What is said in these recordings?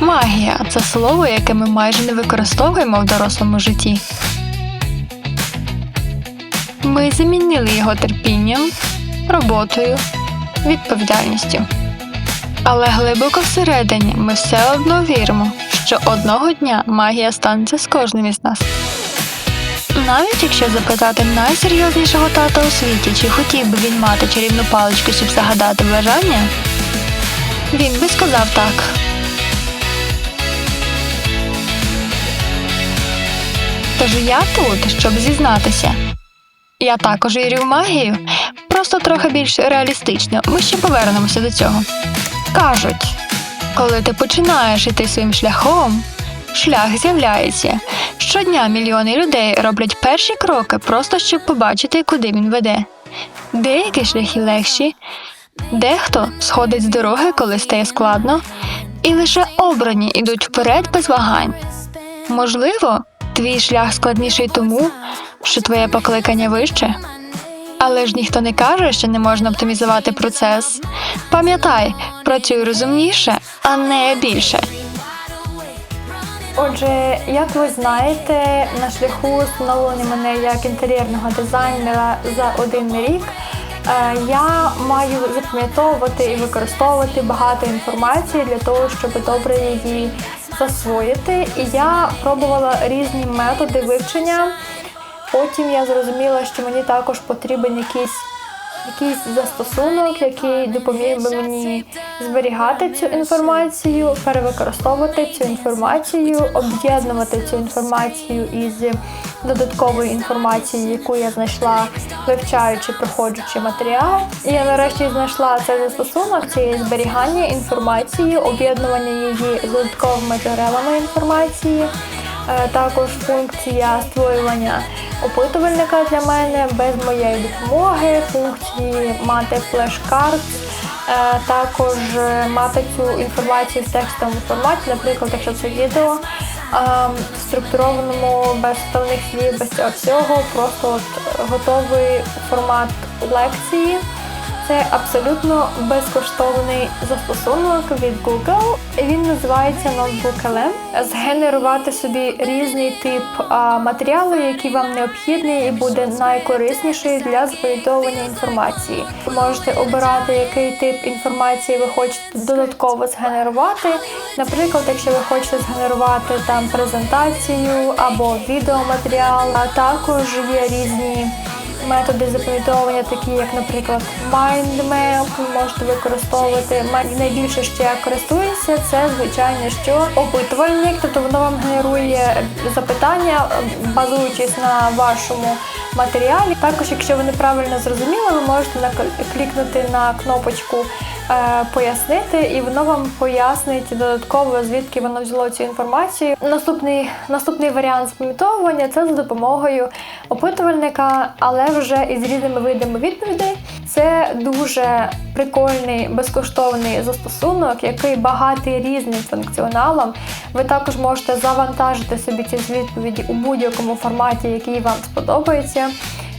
Магія це слово, яке ми майже не використовуємо в дорослому житті. Ми замінили його терпінням, роботою, відповідальністю. Але глибоко всередині ми все одно віримо, що одного дня магія станеться з кожним із нас. Навіть якщо запитати найсерйознішого тата у світі, чи хотів би він мати чарівну паличку, щоб загадати бажання, він би сказав так. Тож я тут, щоб зізнатися. Я також вірю в магію, просто трохи більш реалістично. Ми ще повернемося до цього. Кажуть, коли ти починаєш іти своїм шляхом, шлях з'являється. Щодня мільйони людей роблять перші кроки, просто щоб побачити, куди він веде. Деякі шляхи легші, дехто сходить з дороги, коли стає складно, і лише обрані йдуть вперед без вагань. Можливо, твій шлях складніший тому, що твоє покликання вище. Але ж ніхто не каже, що не можна оптимізувати процес. Пам'ятай, працюй розумніше, а не більше. Отже, як ви знаєте, на шляху встановлення мене як інтер'єрного дизайнера за один рік. е, Я маю запам'ятовувати і використовувати багато інформації для того, щоб добре її засвоїти. І я пробувала різні методи вивчення. Потім я зрозуміла, що мені також потрібен якийсь, якийсь застосунок, який допоміг би мені зберігати цю інформацію, перевикористовувати цю інформацію, об'єднувати цю інформацію із додатковою інформацією, яку я знайшла, вивчаючи, проходжучи матеріал. І я нарешті знайшла цей застосунок, це зберігання інформації, об'єднування її з додатковими джерелами інформації. Е, Також функція створювання опитувальника для мене без моєї допомоги, функції мати флеш-карт, е, також е, мати цю інформацію в текстовому форматі, наприклад, якщо це відео е, в структурованому, без вставних слів, без цього всього, просто от готовий формат лекції. Це абсолютно безкоштовний застосунок від Google. Він називається Notebook LM. Згенерувати собі різний тип матеріалу, який вам необхідний і буде найкорисніший для запам'ятовування інформації. Ви можете обирати, який тип інформації ви хочете додатково згенерувати. Наприклад, якщо ви хочете згенерувати там презентацію або відеоматеріал, а також є різні методи запам'ятовування, такі як, наприклад, MindMap, можете використовувати. Найбільше, що я користуюся, це звичайно, що опитувальник, тобто воно вам генерує запитання, базуючись на вашому матеріалі. Також, якщо ви неправильно зрозуміли, ви можете клікнути на кнопочку пояснити, і воно вам пояснить додатково, звідки воно взяло цю інформацію. Наступний, наступний варіант запам'ятовування це за допомогою опитувальника, але вже із різними видами відповідей. Це дуже прикольний безкоштовний застосунок, який багатий різним функціоналом. Ви також можете завантажити собі ці відповіді у будь-якому форматі, який вам сподобається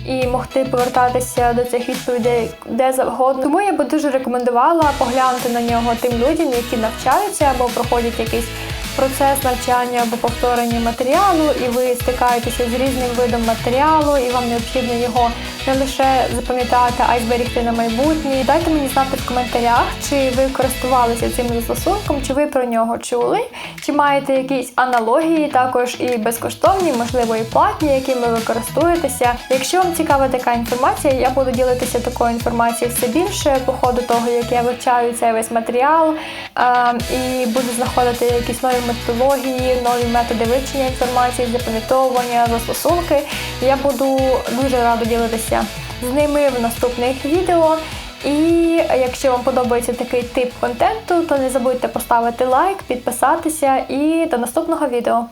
і могти повертатися до цих відповідей де завгодно. Тому я би дуже рекомендувала поглянути на нього тим людям, які навчаються або проходять якийсь процес навчання або повторення матеріалу, і ви стикаєтеся з різним видом матеріалу, і вам необхідно його не лише запам'ятати, а й зберігти на майбутнє. Дайте мені знати в коментарях, чи ви користувалися цим застосунком, чи ви про нього чули, чи маєте якісь аналогії, також і безкоштовні, можливо, і платні, якими ви користуєтеся. Якщо вам цікава така інформація, я буду ділитися такою інформацією все більше по ходу того, як я вивчаю цей весь матеріал, е, і буду знаходити якісь нові методології, нові методи вивчення інформації, запам'ятовування, застосунки. Я буду дуже рада ділитися з ними в наступних відео. І якщо вам подобається такий тип контенту, то не забудьте поставити лайк, підписатися і до наступного відео.